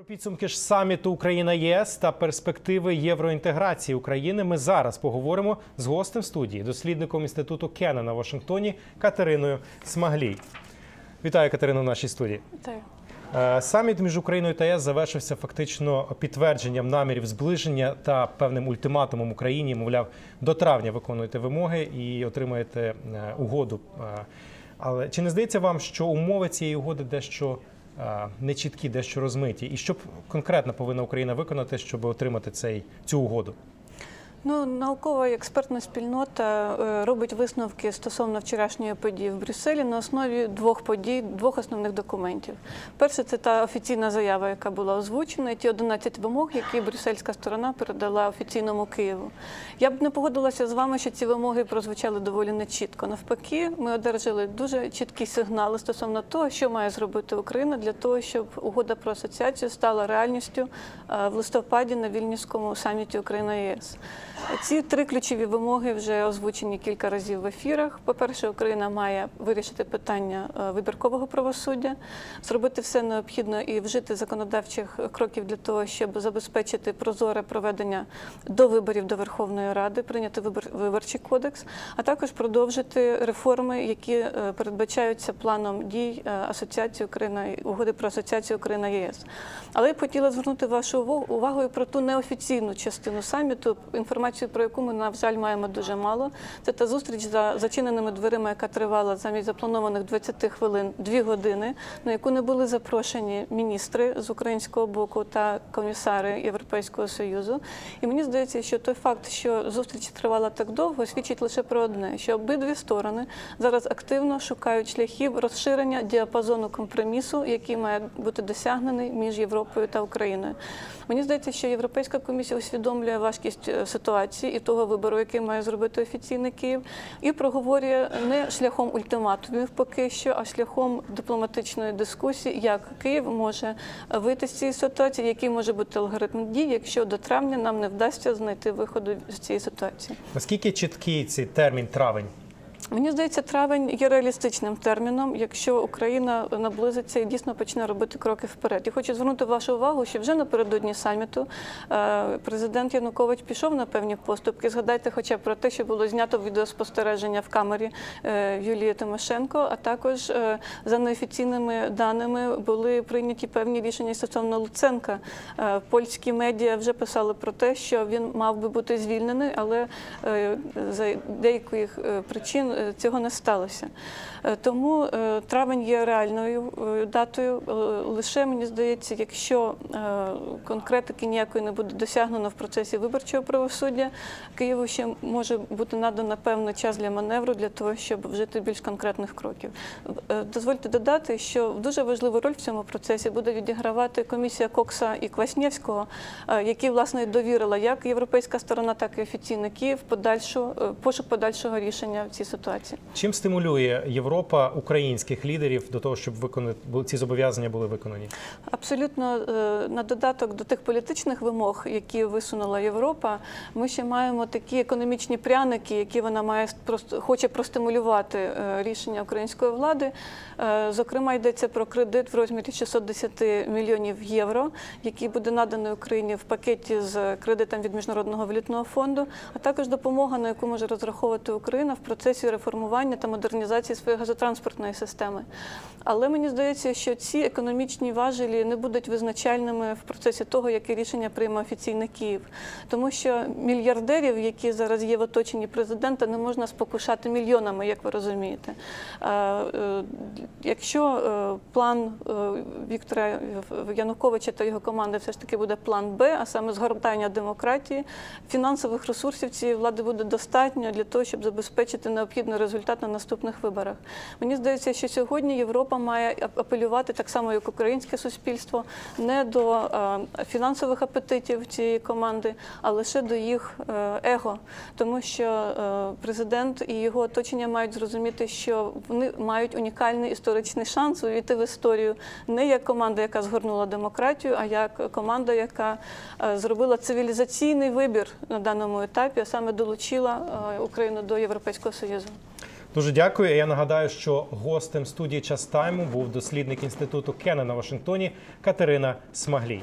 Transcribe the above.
Про підсумки ж саміту Україна ЄС та перспективи євроінтеграції України. Ми зараз поговоримо з гостем студії, дослідником інституту Кена на Вашингтоні Катериною Смаглій. Вітаю Катерину в нашій студії. Вітаю. Е, Саміт між Україною та ЄС завершився фактично підтвердженням намірів зближення та певним ультиматумом Україні. Мовляв, до травня виконуєте вимоги і отримаєте е, угоду. Е, Але чи не здається вам, що умови цієї угоди дещо нечіткі, дещо розмиті? І що конкретно повинна Україна виконати, щоб отримати цей цю угоду? Ну, наукова і експертна спільнота е, робить висновки стосовно вчорашньої події в Брюсселі на основі двох подій, двох основних документів. Перше, це та офіційна заява, яка була озвучена, і ті 11 вимог, які брюссельська сторона передала офіційному Києву. Я б не погодилася з вами, що ці вимоги прозвучали доволі нечітко. Навпаки, ми одержали дуже чіткі сигнали стосовно того, що має зробити Україна для того, щоб угода про асоціацію стала реальністю е, в листопаді на вільнюському саміті Україна ЄС. Ці три ключові вимоги вже озвучені кілька разів в ефірах. По-перше, Україна має вирішити питання е, вибіркового правосуддя, зробити все необхідне і вжити законодавчих кроків для того, щоб забезпечити прозоре проведення до виборів до Верховної Ради, прийняти вибор- виборчий кодекс, а також продовжити реформи, які е, передбачаються планом дій е, асоціації Україна угоди про асоціацію Україна ЄС. Але я б хотіла звернути вашу увагу- увагу про ту неофіційну частину саміту, інформацію про яку ми, на жаль, маємо дуже мало. Це та зустріч за зачиненими дверима, яка тривала замість запланованих 20 хвилин 2 години, на яку не були запрошені міністри з українського боку та комісари Європейського союзу. І мені здається, що той факт, що зустріч тривала так довго, свідчить лише про одне: що обидві сторони зараз активно шукають шляхів розширення діапазону компромісу, який має бути досягнений між Європою та Україною. Мені здається, що Європейська комісія усвідомлює важкість е, ситуації і того вибору, який має зробити офіційний Київ, і проговорює не шляхом ультиматумів поки що, а шляхом дипломатичної дискусії, як Київ може вийти з цієї ситуації, який може бути алгоритм дій, якщо до травня нам не вдасться знайти виходу з цієї ситуації. Наскільки чіткий цей термін травень? Мені здається, травень є реалістичним терміном, якщо Україна наблизиться і дійсно почне робити кроки вперед. І хочу звернути вашу увагу, що вже напередодні саміту е, президент Янукович пішов на певні поступки. Згадайте, хоча б про те, що було знято відеоспостереження в камері е, Юлії Тимошенко, а також е, за неофіційними даними були прийняті певні рішення стосовно Луценка. Польські медіа вже писали про те, що він мав би бути звільнений, але за деяких причин цього не сталося. Е, Тому е, травень є реальною е, датою. Е, Лише мені здається, якщо е, конкретики ніякої не буде досягнено в процесі виборчого правосуддя, Києву ще може бути надано певний час для маневру для того, щоб вжити більш конкретних кроків. Е, Дозвольте додати, що дуже важливу роль в цьому процесі буде відігравати комісія Кокса і Кваснєвського, е, які власне довірила як європейська сторона, так і офіційний Київ подальшу е, пошук подальшого рішення в цій ситуації. Чим стимулює Європа українських лідерів до того, щоб виконати ці зобов'язання були виконані? Абсолютно е, на додаток до тих політичних вимог, які висунула Європа, ми ще маємо такі економічні пряники, які вона має просто хоче простимулювати е, рішення української влади. Е, Зокрема, йдеться про кредит в розмірі 610 мільйонів євро, який буде наданий Україні в пакеті з кредитом від міжнародного валютного фонду, а також допомога, на яку може розраховувати Україна в процесі реформування та модернізації своєї газотранспортної системи. Але мені здається, що ці економічні важелі не будуть визначальними в процесі того, яке рішення прийме офіційний Київ, тому що мільярдерів, які зараз є в оточенні президента, не можна спокушати мільйонами, як ви розумієте. Е, Якщо е, план е, Віктора Януковича та його команди все ж таки буде план Б, а саме згортання демократії, фінансових ресурсів цієї влади буде достатньо для того, щоб забезпечити необхідний результат на наступних виборах. Мені здається, що сьогодні Європа має апелювати так само, як українське суспільство, не до е, фінансових апетитів цієї команди, а лише до їх е, его, тому що е, президент і його оточення мають зрозуміти, що вони мають унікальний історичний шанс увійти в історію не як команда, яка згорнула демократію, а як команда, яка зробила цивілізаційний вибір на даному етапі, а саме долучила Україну до Європейського союзу. Дуже дякую. Я нагадаю, що гостем студії час тайму був дослідник інституту Кена на Вашингтоні Катерина Смаглій.